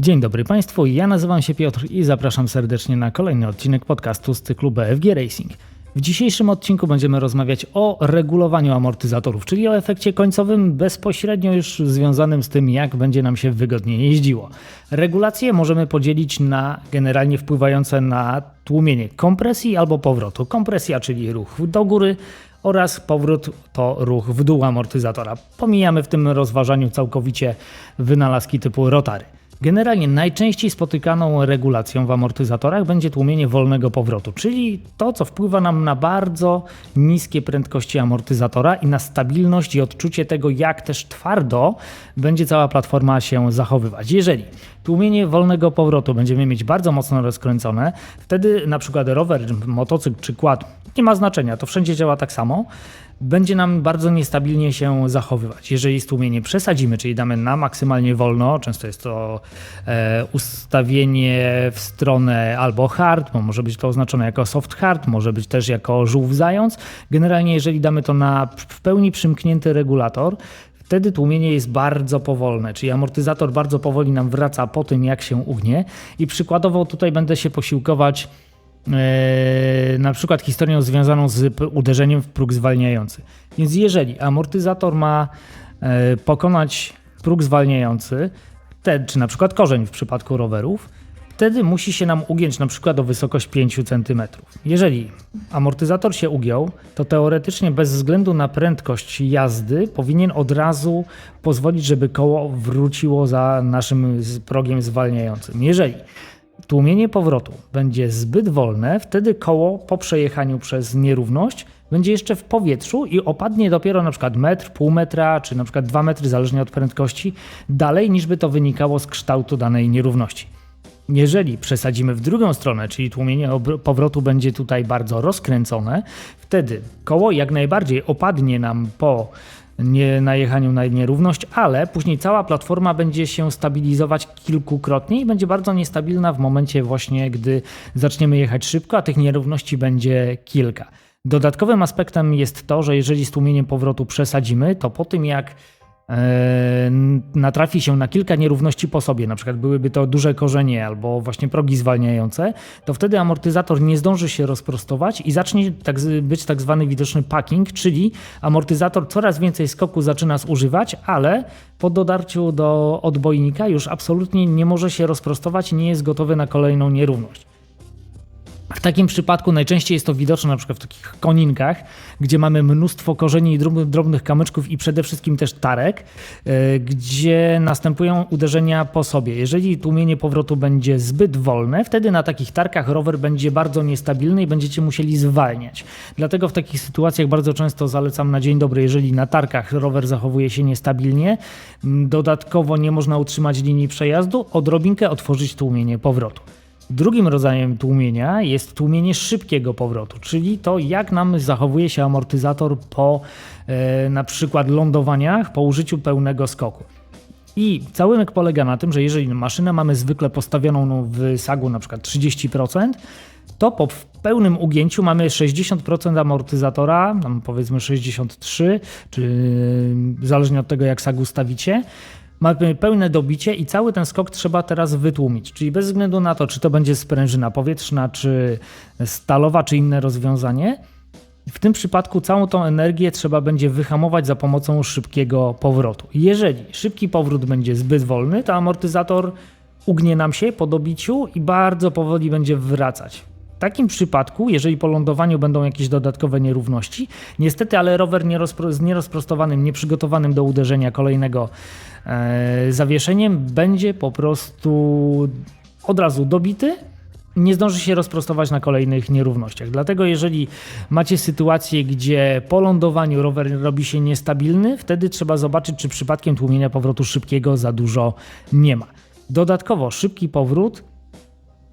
Dzień dobry Państwu, ja nazywam się Piotr i zapraszam serdecznie na kolejny odcinek podcastu z cyklu BFG Racing. W dzisiejszym odcinku będziemy rozmawiać o regulowaniu amortyzatorów, czyli o efekcie końcowym bezpośrednio już związanym z tym, jak będzie nam się wygodnie jeździło. Regulacje możemy podzielić na generalnie wpływające na tłumienie kompresji albo powrotu. Kompresja, czyli ruch do góry, oraz powrót to ruch w dół amortyzatora. Pomijamy w tym rozważaniu całkowicie wynalazki typu rotary. Generalnie najczęściej spotykaną regulacją w amortyzatorach będzie tłumienie wolnego powrotu, czyli to, co wpływa nam na bardzo niskie prędkości amortyzatora i na stabilność i odczucie tego, jak też twardo będzie cała platforma się zachowywać. Jeżeli tłumienie wolnego powrotu będziemy mieć bardzo mocno rozkręcone, wtedy na przykład rower, motocykl czy quad nie ma znaczenia, to wszędzie działa tak samo będzie nam bardzo niestabilnie się zachowywać. Jeżeli stłumienie przesadzimy, czyli damy na maksymalnie wolno, często jest to e, ustawienie w stronę albo hard, bo może być to oznaczone jako soft hard, może być też jako żółw zając. Generalnie jeżeli damy to na w pełni przymknięty regulator, wtedy tłumienie jest bardzo powolne, czyli amortyzator bardzo powoli nam wraca po tym, jak się ugnie. I przykładowo tutaj będę się posiłkować E, na przykład historią związaną z uderzeniem w próg zwalniający. Więc jeżeli amortyzator ma e, pokonać próg zwalniający, te, czy na przykład korzeń w przypadku rowerów, wtedy musi się nam ugiąć na przykład o wysokość 5 cm. Jeżeli amortyzator się ugiął, to teoretycznie bez względu na prędkość jazdy powinien od razu pozwolić, żeby koło wróciło za naszym progiem zwalniającym. Jeżeli tłumienie powrotu będzie zbyt wolne, wtedy koło po przejechaniu przez nierówność będzie jeszcze w powietrzu i opadnie dopiero na przykład metr, pół metra, czy na przykład dwa metry, zależnie od prędkości, dalej niż by to wynikało z kształtu danej nierówności. Jeżeli przesadzimy w drugą stronę, czyli tłumienie powrotu będzie tutaj bardzo rozkręcone, wtedy koło jak najbardziej opadnie nam po nie najechaniu na nierówność, ale później cała platforma będzie się stabilizować kilkukrotnie i będzie bardzo niestabilna w momencie właśnie, gdy zaczniemy jechać szybko, a tych nierówności będzie kilka. Dodatkowym aspektem jest to, że jeżeli z tłumieniem powrotu przesadzimy, to po tym jak natrafi się na kilka nierówności po sobie, na przykład byłyby to duże korzenie albo właśnie progi zwalniające, to wtedy amortyzator nie zdąży się rozprostować i zacznie tak, być tak zwany widoczny packing, czyli amortyzator coraz więcej skoku zaczyna zużywać, ale po dodarciu do odbojnika już absolutnie nie może się rozprostować i nie jest gotowy na kolejną nierówność. W takim przypadku najczęściej jest to widoczne na przykład w takich koninkach, gdzie mamy mnóstwo korzeni i drobnych kamyczków i przede wszystkim też tarek, e, gdzie następują uderzenia po sobie. Jeżeli tłumienie powrotu będzie zbyt wolne, wtedy na takich tarkach rower będzie bardzo niestabilny i będziecie musieli zwalniać. Dlatego w takich sytuacjach bardzo często zalecam na dzień dobry, jeżeli na tarkach rower zachowuje się niestabilnie, dodatkowo nie można utrzymać linii przejazdu, odrobinkę otworzyć tłumienie powrotu. Drugim rodzajem tłumienia jest tłumienie szybkiego powrotu, czyli to jak nam zachowuje się amortyzator po e, na przykład lądowaniach, po użyciu pełnego skoku. I cały myk polega na tym, że jeżeli maszynę mamy zwykle postawioną no, w sagu na przykład 30%, to po pełnym ugięciu mamy 60% amortyzatora, powiedzmy 63, czy zależnie od tego jak sag ustawicie, mamy pełne dobicie i cały ten skok trzeba teraz wytłumić. Czyli bez względu na to, czy to będzie sprężyna powietrzna, czy stalowa, czy inne rozwiązanie, w tym przypadku całą tą energię trzeba będzie wyhamować za pomocą szybkiego powrotu. Jeżeli szybki powrót będzie zbyt wolny, to amortyzator ugnie nam się po dobiciu i bardzo powoli będzie wracać. Takim przypadku, jeżeli po lądowaniu będą jakieś dodatkowe nierówności, niestety, ale rower nierozpro z nierozprostowanym, nieprzygotowanym do uderzenia kolejnego e, zawieszeniem będzie po prostu od razu dobity, nie zdąży się rozprostować na kolejnych nierównościach. Dlatego jeżeli macie sytuację, gdzie po lądowaniu rower robi się niestabilny, wtedy trzeba zobaczyć, czy przypadkiem tłumienia powrotu szybkiego za dużo nie ma. Dodatkowo szybki powrót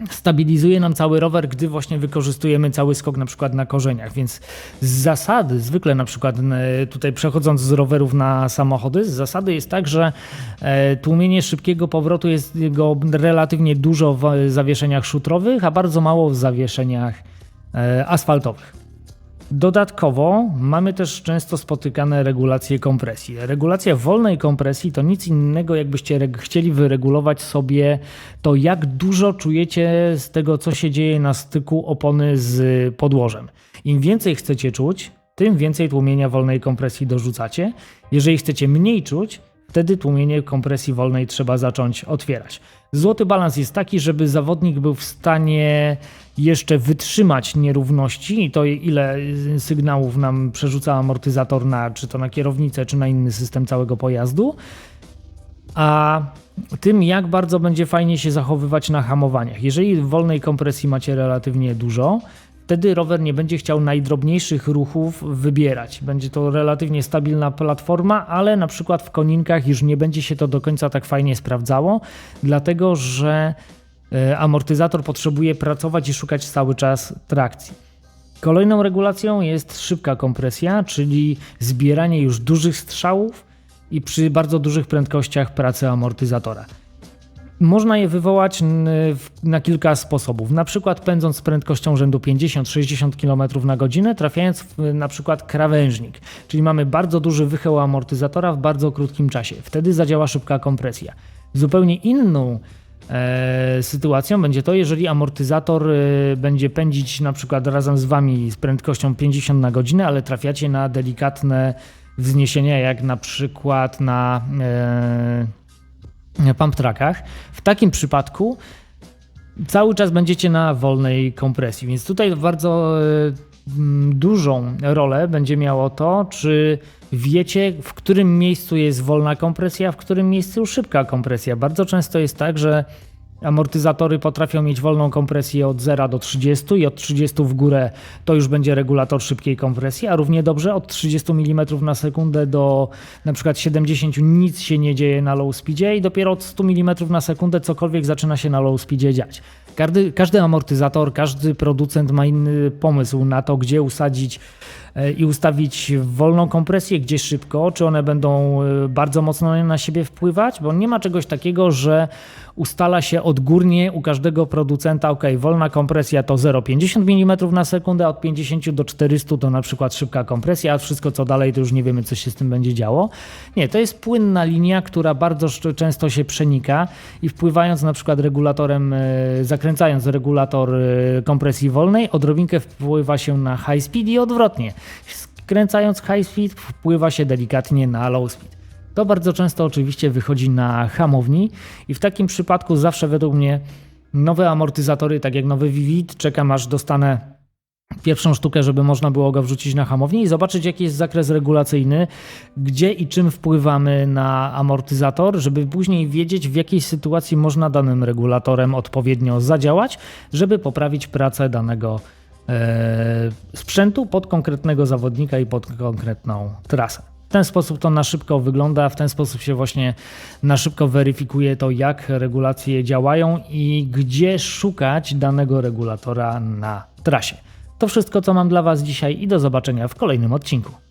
stabilizuje nam cały rower, gdy właśnie wykorzystujemy cały skok na przykład na korzeniach, więc z zasady, zwykle na przykład e, tutaj przechodząc z rowerów na samochody, z zasady jest tak, że e, tłumienie szybkiego powrotu jest jego relatywnie dużo w zawieszeniach szutrowych, a bardzo mało w zawieszeniach e, asfaltowych. Dodatkowo mamy też często spotykane regulacje kompresji. Regulacja wolnej kompresji to nic innego, jakbyście chcieli wyregulować sobie to, jak dużo czujecie z tego, co się dzieje na styku opony z podłożem. Im więcej chcecie czuć, tym więcej tłumienia wolnej kompresji dorzucacie. Jeżeli chcecie mniej czuć, wtedy tłumienie kompresji wolnej trzeba zacząć otwierać. Złoty balans jest taki, żeby zawodnik był w stanie jeszcze wytrzymać nierówności i to ile sygnałów nam przerzuca amortyzator na czy to na kierownicę, czy na inny system całego pojazdu, a tym jak bardzo będzie fajnie się zachowywać na hamowaniach. Jeżeli wolnej kompresji macie relatywnie dużo, wtedy rower nie będzie chciał najdrobniejszych ruchów wybierać. Będzie to relatywnie stabilna platforma, ale na przykład w koninkach już nie będzie się to do końca tak fajnie sprawdzało, dlatego że e, amortyzator potrzebuje pracować i szukać cały czas trakcji. Kolejną regulacją jest szybka kompresja, czyli zbieranie już dużych strzałów i przy bardzo dużych prędkościach pracy amortyzatora. Można je wywołać na kilka sposobów. Na przykład pędząc z prędkością rzędu 50-60 km na godzinę, trafiając w na przykład krawężnik, czyli mamy bardzo duży wychył amortyzatora w bardzo krótkim czasie. Wtedy zadziała szybka kompresja. Zupełnie inną e, sytuacją będzie to, jeżeli amortyzator e, będzie pędzić na przykład razem z Wami z prędkością 50 na godzinę, ale trafiacie na delikatne wzniesienia, jak na przykład na e, pump trackach. W takim przypadku cały czas będziecie na wolnej kompresji, więc tutaj bardzo e, dużą rolę będzie miało to, czy wiecie, w którym miejscu jest wolna kompresja, w którym miejscu szybka kompresja. Bardzo często jest tak, że Amortyzatory potrafią mieć wolną kompresję od 0 do 30 i od 30 w górę to już będzie regulator szybkiej kompresji, a równie dobrze od 30 mm na sekundę do na przykład 70 nic się nie dzieje na low speedzie i dopiero od 100 mm na sekundę cokolwiek zaczyna się na low speedzie dziać. Każdy, każdy amortyzator, każdy producent ma inny pomysł na to, gdzie usadzić e, i ustawić wolną kompresję, gdzie szybko, czy one będą e, bardzo mocno na siebie wpływać, bo nie ma czegoś takiego, że ustala się odgórnie u każdego producenta, ok, wolna kompresja to 0,50 mm na sekundę, od 50 do 400 to na przykład szybka kompresja, a wszystko co dalej to już nie wiemy, co się z tym będzie działo. Nie, to jest płynna linia, która bardzo często się przenika i wpływając na przykład regulatorem, e, zakręcając regulator e, kompresji wolnej, odrobinkę wpływa się na high speed i odwrotnie. Skręcając high speed wpływa się delikatnie na low speed. To bardzo często oczywiście wychodzi na hamowni i w takim przypadku zawsze według mnie nowe amortyzatory, tak jak nowy Vivid, czekam aż dostanę pierwszą sztukę, żeby można było go wrzucić na hamowni i zobaczyć, jaki jest zakres regulacyjny, gdzie i czym wpływamy na amortyzator, żeby później wiedzieć, w jakiej sytuacji można danym regulatorem odpowiednio zadziałać, żeby poprawić pracę danego e, sprzętu pod konkretnego zawodnika i pod konkretną trasę. W ten sposób to na szybko wygląda, w ten sposób się właśnie na szybko weryfikuje to, jak regulacje działają i gdzie szukać danego regulatora na trasie. To wszystko, co mam dla Was dzisiaj i do zobaczenia w kolejnym odcinku.